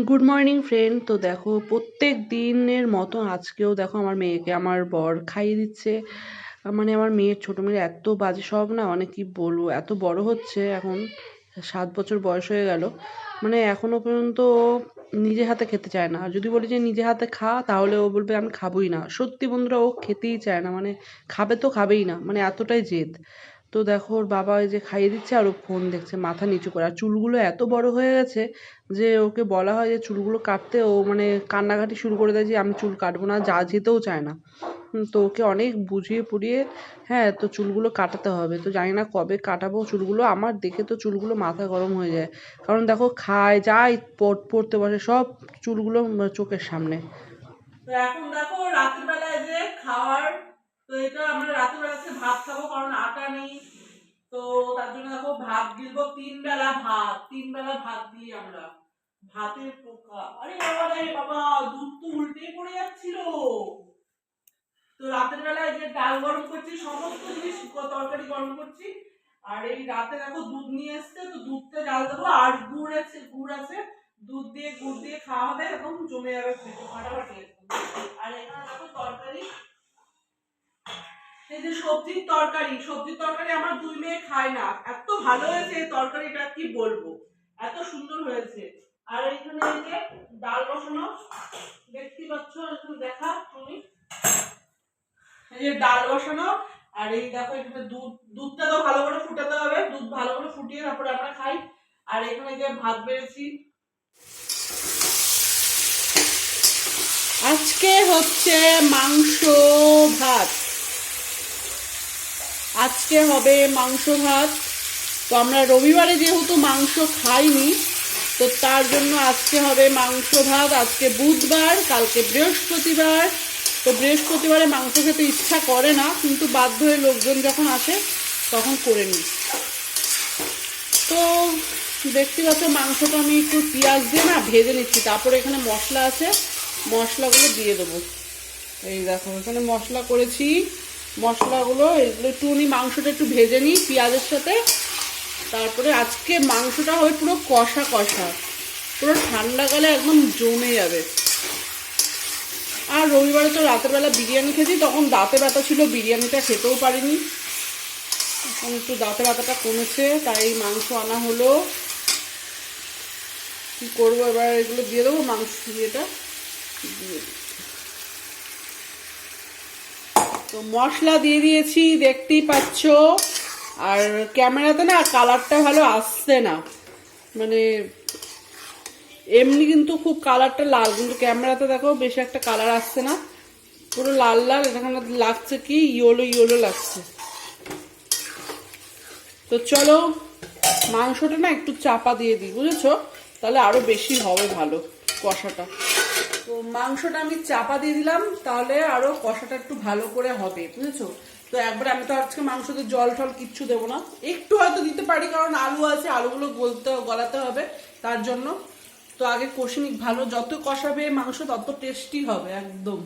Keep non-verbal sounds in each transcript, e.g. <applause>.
Good morning friend তো দেখো, প্রত্যেক দিনের মতো আজকেও দেখো আমার মেয়েকে, আমার বর খাইয়ে দিচ্ছে। মানে আমার মেয়ের, ছোটো মেয়ের এত বাজে সব না মানে কি বলব, এত বড় হচ্ছে এখন, সাত বছর বয়স হয়ে গেল। মানে এখনও পর্যন্ত নিজে হাতে খেতে চায় না। যদি বলি যে নিজে হাতে খা, তাহলে ও বলবে, আমি খাবোই না। সত্যি বন্ধুরা, ও খেতেই চায় না। মানে খাবে তো খাবেই না মানে এতটাই জেদ। তো দেখো ওর বাবা ওই যে খাইয়ে দিচ্ছে আর ও ফোন দেখছে মাথা নিচু করে। আর চুলগুলো এত বড় হয়ে গেছে যে ওকে বলা হয় যে চুলগুলো কাটতে ও মানে কান্নাকাটি শুরু করে দেয় যে আমি চুল কাটবো না, যা যেতেও চায় না। তো ওকে অনেক বুঝিয়ে পুড়িয়ে হ্যাঁ তো চুলগুলো কাটাতে হবে। তো জানি না কবে কাটাবো চুলগুলো, আমার দেখে তো চুলগুলো মাথা গরম হয়ে যায়। কারণ দেখো খায় পড়- পড়তে বসে, সব চুলগুলো চোখের সামনে। তো এখন দেখো রাত্রিবেলায় যে খাওয়ার তো এটা আমরা রাত্রিবেলাতে ভাত খাব, কারণ আটা নেই। তো তার জন্য দেখো ভাত গিলবো তিন বেলা ভাত, তিন বেলা ভাত দিই আমরা। ভাতের পোকা। আরে বাবা রে বাবা, দুধ তো উল্টে পড়ে যাচ্ছিল। তো রাতের বেলায় যে ডাল গরম করছি, সমস্ত জিনিস তরকারি গরম করছি। আর এই রাতে দেখো দুধ নিয়ে এসছে, তো দুধটা ডাল দেবো। আর গুড় আছে গুড় আছে। দুধ দিয়ে, গুড় দিয়ে খাওয়া হবে এবং জমে যাবে ফাটাফাটি আর এখানে দেখো তরকারি এই যে সবজির তরকারি সবজির তরকারি আমার দুই মেয়ে খায় না। এত ভালো হয়েছে এই তরকারিটা কি বলব? এত সুন্দর হয়েছে। আর এইখানে এই যে ডাল বসানো, দেখতে পাচ্ছ? একটু দেখা তুমি। এই যে ডাল বসানো, আর এই দেখো এখানে দুধ, দুধটা তো ভালো করে ফুটাতে হবে। দুধ ভালো করে ফুটিয়ে তারপরে আমরা খাই। আর এখানে যে ভাত বেড়েছি। আজকে হচ্ছে মাংস ভাত। আজকে হবে মাংস ভাত। তো আমরা রবিবারে যেহেতু মাংস খাইনি, তো তার জন্য আজকে হবে মাংস ভাত। আজকে বুধবার, কালকে বৃহস্পতিবার। তো বৃহস্পতিবারে মাংস খেতে ইচ্ছা করে না, কিন্তু বাধ্য হয়ে লোকজন যখন আসে, তখন করে নিই। তো দেখতে পাচ্ছ, মাংসটা আমি একটু পেঁয়াজ দিয়ে না ভেজে নিচ্ছি। তারপরে এখানে মশলা আছে, মশলাগুলো দিয়ে দেবো। এই দেখো, এখানে মশলা করেছি। মশলাগুলো, এগুলো একটু উনি মাংসটা একটু ভেজে নিই পেঁয়াজের সাথে। তারপরে আজকে মাংসটা হয় পুরো কষা কষা। পুরো ঠান্ডাকালে একদম জমে যাবে। আর রবিবারে তো রাতের বেলা বিরিয়ানি খেয়েছি, তখন দাঁতে ব্যথা ছিল, বিরিয়ানিটা খেতেও পারিনি। এখন একটু দাঁতে ব্যথাটা কমেছে, তাই মাংস আনা হলো। কি করব এবার? এগুলো দিয়ে দেবো মাংস ইয়েটা দিয়ে দিই। তো মশলা দিয়ে দিয়েছি, দেখতেই পাচ্ছ। আর ক্যামেরাতে না কালারটা ভালো আসছে না। মানে এমনি কিন্তু খুব কালারটা লাল, কিন্তু ক্যামেরাতে দেখো বেশি একটা কালার আসছে না। পুরো লাল লাল, এখানে লাগছে কি? ইয়োলো ইয়োলো লাগছে। তো চলো, মাংসটা না একটু চাপা দিয়ে দিই, বুঝেছ? তাহলে আরও বেশি হবে ভালো কষাটা। তো মাংসটা আমি চাপা দিয়ে দিলাম, তাহলে আরও কষাটা একটু ভালো করে হবে, বুঝেছ? তো একবার আমি তো আজকে মাংসতে জল টল কিচ্ছু দেবো না। একটু হয়তো দিতে পারি, কারণ আলু আছে, আলুগুলো গলতে, গলাতে হবে, তার জন্য। তো আগে কষিনি ভালো, যত কষাবে মাংস, তত টেস্টি হবে, একদম।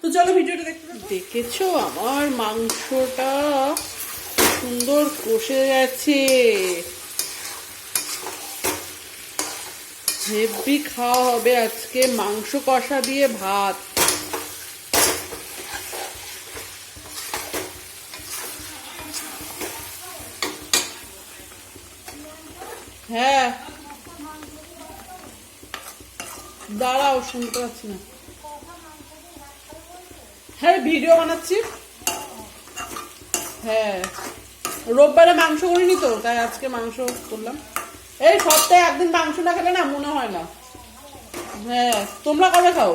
তো চলো ভিডিওটা দেখতে দেখেছ? আমার মাংসটা সুন্দর কষে গেছে। হেভি খাওয়া হবে আজকে মাংস কষা দিয়ে ভাত। হ্যাঁ। দাঁড়াও, শুনতে পাচ্ছি না। হ্যাঁ ভিডিও বানাচ্ছি। হ্যাঁ। রোববারে মাংস করিনি তো, তাই আজকে মাংস করলাম। এই সপ্তাহে একদিন মাংস না খেলে না মনে হয় না। হ্যাঁ তোমরা কবে খাও?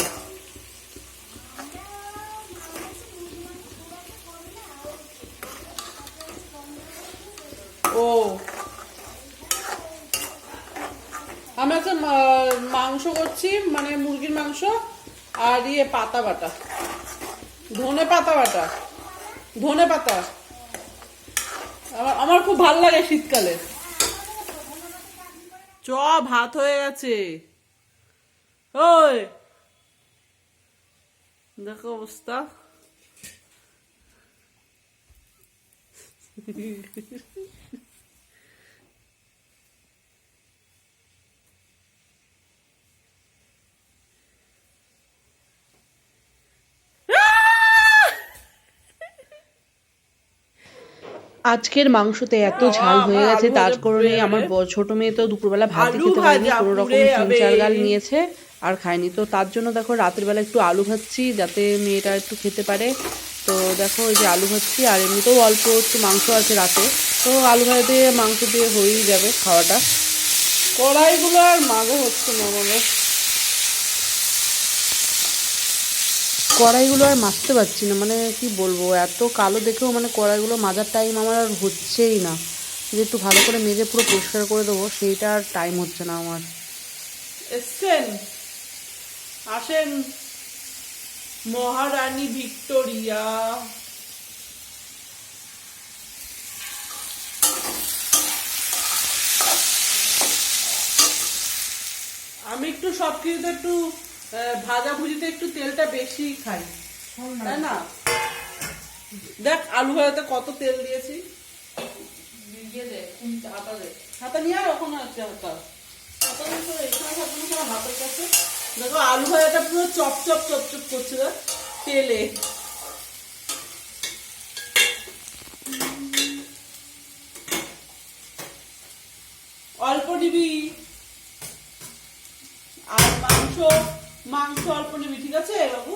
ও। আমি একটা মাংস করছি মানে মুরগির মাংস আর ইয়ে পাতা বাটা। ধনে পাতা বাটা। ধনে পাতা। আমার আমার খুব ভালো লাগে শীতকালে। চ ভাত হয়ে গেছে। ওই। দেখো অবস্থা। <laughs> আজকের মাংসতে এত ঝাল হয়ে গেছে তার কারণে আমার। ছোট মেয়ে তো দুপুরবেলা আলু খেতে পারেনি কোনো রকম তিন চার গাল নিয়েছে আর খায়নি। তো তার জন্য দেখো রাতের বেলা একটু আলু ভাজছি যাতে মেয়েটা একটু খেতে পারে। তো দেখো এই যে আলু ভাজছি আর এমনিতেও অল্প একটু মাংস আছে রাতে। তো আলু ভাজা দিয়ে মাংস দিয়ে হয়েই যাবে খাওয়াটা। কড়াইগুলো আর মাঝে হচ্ছে না বলে কড়াইগুলো আর মাজতে পারছি না। মানে কি বলব, এত কালো দেখেও মানে কড়াইগুলো মাজার টাইম আমার আর হচ্ছেই না। যে একটু ভালো করে মেজে পুরো পরিষ্কার করে দেবো, সেইটা আর টাইম হচ্ছে না আমার। এসছেন? আসেন। মহারানী ভিক্টোরিয়া। আমি একটু সব কিছুতে একটু ভাজা ভুজিতে একটু তেলটা বেশি খাই। তাই না? দেখ আলু ভাজাতে কত তেল দিয়েছি। হাতা নিয়ে আর ওখানে আছে হাতা। দেখো আলু ভাজাটা পুরো চপ চপ চপ চপ করছে দেখ, তেলে অল্প নিবি আর মাংস মাংস অল্প নিবি ঠিক আছে বাবু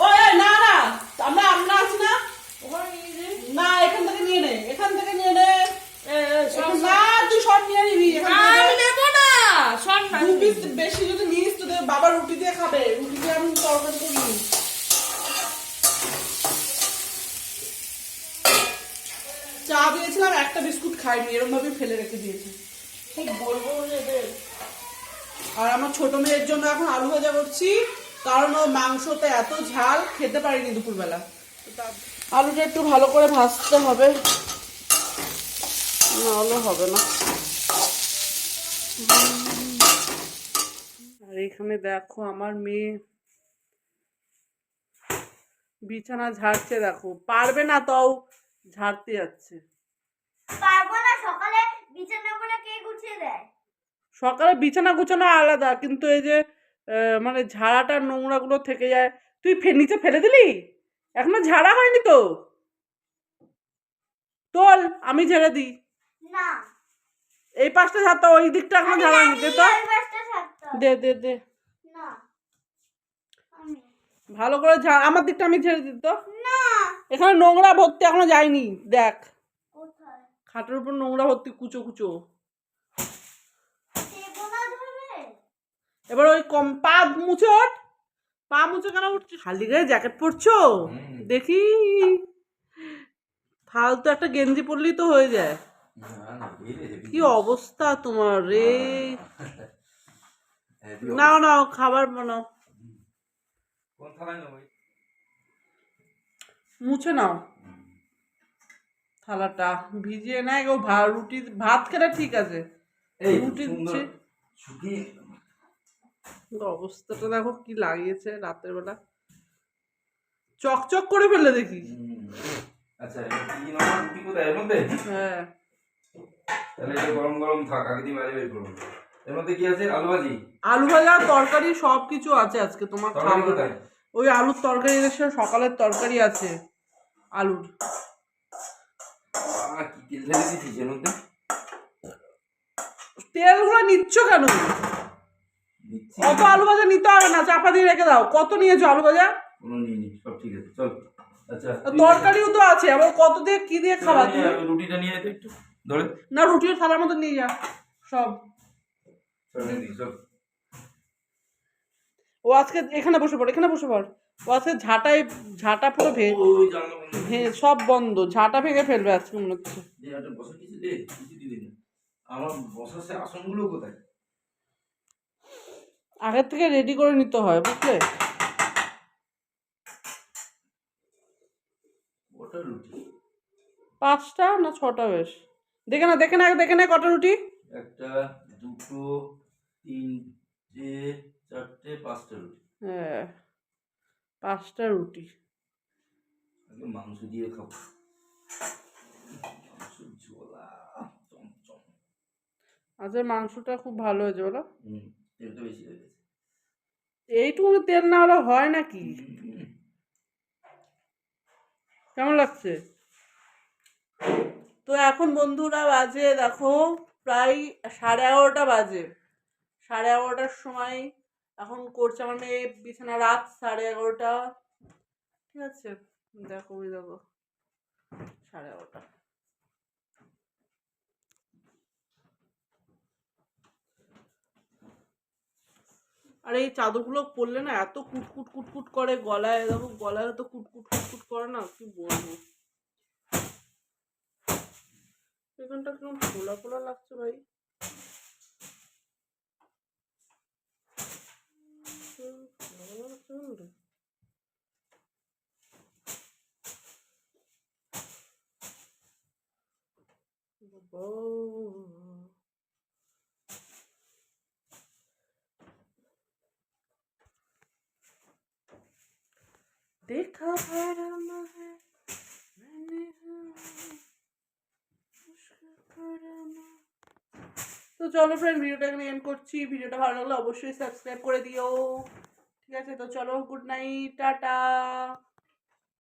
ও না না আমরা আমরা আছি না। না এখান থেকে নিয়ে নে এখান থেকে নিয়ে নে। না তুই সব নিয়ে নিবি এখান থেকে। দু পিস বেশি যদি নিস তো বাবা রুটি দিয়ে খাবে। রুটি দিয়ে আমি তরকারি করি চা দিয়েছিলাম একটা বিস্কুট খাইনি এরকম ভাবে ফেলে রেখে দিয়েছি। কি বলব রে আর আমার ছোট মেয়ের জন্য এখন আলু ভাজা করছি। কারণ ও মাংসতে এত ঝাল খেতে পারিনি দুপুরবেলা। আলুটা একটু ভালো করে ভাজতে হবে। নাহলে হবে না। আর এখানে দেখো আমার মেয়ে বিছানা ঝাড়ছে দেখো। পারবে না তাও ঝাড়তে যাচ্ছে। পারব না সকালে বিছানাগুলো কে গুছিয়ে দেয়? সকালে বিছানা গুছানো আলাদা কিন্তু এই যে মানে ঝাড়াটা নোংরাগুলো থেকে যায়। তুই নিচে ফেলে দিলি? এখনও ঝাড়া হয়নি তো? তোল আমি ঝেড়ে দিই। না। এই পাশটা ঝাড়তে ওই দিকটা এখনও ঝাড়া হয়নি। দে তো। দে দে দে। ভালো করে ঝাড় আমার দিকটা আমি ঝেড়ে দিই তো? না। এখানে নোংরা ভর্তি এখনও যায়নি দেখ। খাটের উপর নোংরা ভর্তি কুচো কুচো দেবো না ধরবে এবার ওই কম পা মুছে ওঠ। পা মুছে কেন উঠছিস? খালি গায়ে জ্যাকেট পরছো? দেখি। ফালতু একটা গেঞ্জি পরলেই তো হয়ে যায়। কি অবস্থা তোমার রে। নাও নাও খাবার বানাও। মুছে নাও। থালাটা ভিজিয়ে নেয় গো ভা রুটি ভাত খেলে ঠিক আছে। রুটি দিচ্ছে। শুকিয়ে অবস্থাটা দেখো কি লাগিয়েছে রাতের বেলা। চকচক করে ফেলে দেখি। আচ্ছা কি নরমাল রুটি কোথায়? এর মধ্যে? হ্যাঁ। তাহলে এটা গরম গরম থাক আগে দিয়ে বাইরে বের করব এর মধ্যে কি আছে? আলু ভাজি? আলু ভাজা তরকারি সব কিছু আছে আজকে তোমার খাবার কোথায়? ওই আলুর তরকারি এসে সকালের তরকারি আছে আলুর। তেল তেলগুলো নিচ্ছ কেন? অত আলু ভাজা নিতে হবে না চাপা দিয়ে রেখে দাও। কত নিয়েছো আলু ভাজা? কোনো নিয়ে সব ঠিক আছে চল। আচ্ছা তরকারিও তো আছে আবার কত দিয়ে কি দিয়ে খাবা তুমি? রুটিটা নিয়ে আয় একটু ধরে। না রুটিও থালার মতো নিয়ে যা সব। ও আজকে এখানে বসে পড় এখানে বসে পড়। ও আজকে ঝাঁটাই ঝাঁটা পুরো ভে ওই জানলা বন্ধ করে ভে- সব বন্ধ ঝাঁটা ভেঙে ফেলবে আজকে মনে হচ্ছে। আমার বসার আসনগুলো কোথায়? আগের থেকে রেডি করে নিতে হয় বুঝলে? পাঁচটা না ছটা বেশ? দেখে না দেখে না দেখে না কটা রুটি। একটা দুটো তিনটে চারটে পাঁচটা রুটি। হ্যাঁ পাঁচটা রুটি। আগে মাংস দিয়ে খাব। আচ্ছা মাংসটা খুব ভালো হয়েছে বলো। হুম। তেলটা বেশি হয়ে গেছে। এইটুকু তেল না হলে হয় নাকি? কেমন লাগছে? তো এখন বন্ধুরা বাজে দেখো প্রায় সাড়ে এগারোটা বাজে। সাড়ে এগারোটার সময় এখন করছে আমার মেয়ে বিছানা রাত সাড়ে এগারোটা। ঠিক আছে? দেখো দেখো। সাড়ে এগারোটা। আর এই চাদরগুলো পরলে না এত কুটকুট কুটকুট করে গলায় দেখো গলায় তো কুটকুট কুটকুট করে না কি বলব? এখানটা কীরকম ফোলা ফোলা লাগছে ভাই। হুম, ফোলা ফোলা লাগছে কেন রে? বাবা। देखा भरम है मैंने তো চলো ফ্রেন্ড ভিডিওটা এখানে এন্ড করছি ভিডিওটা ভালো লাগলে অবশ্যই সাবস্ক্রাইব করে দিও ঠিক আছে তো চলো গুড নাইট টাটা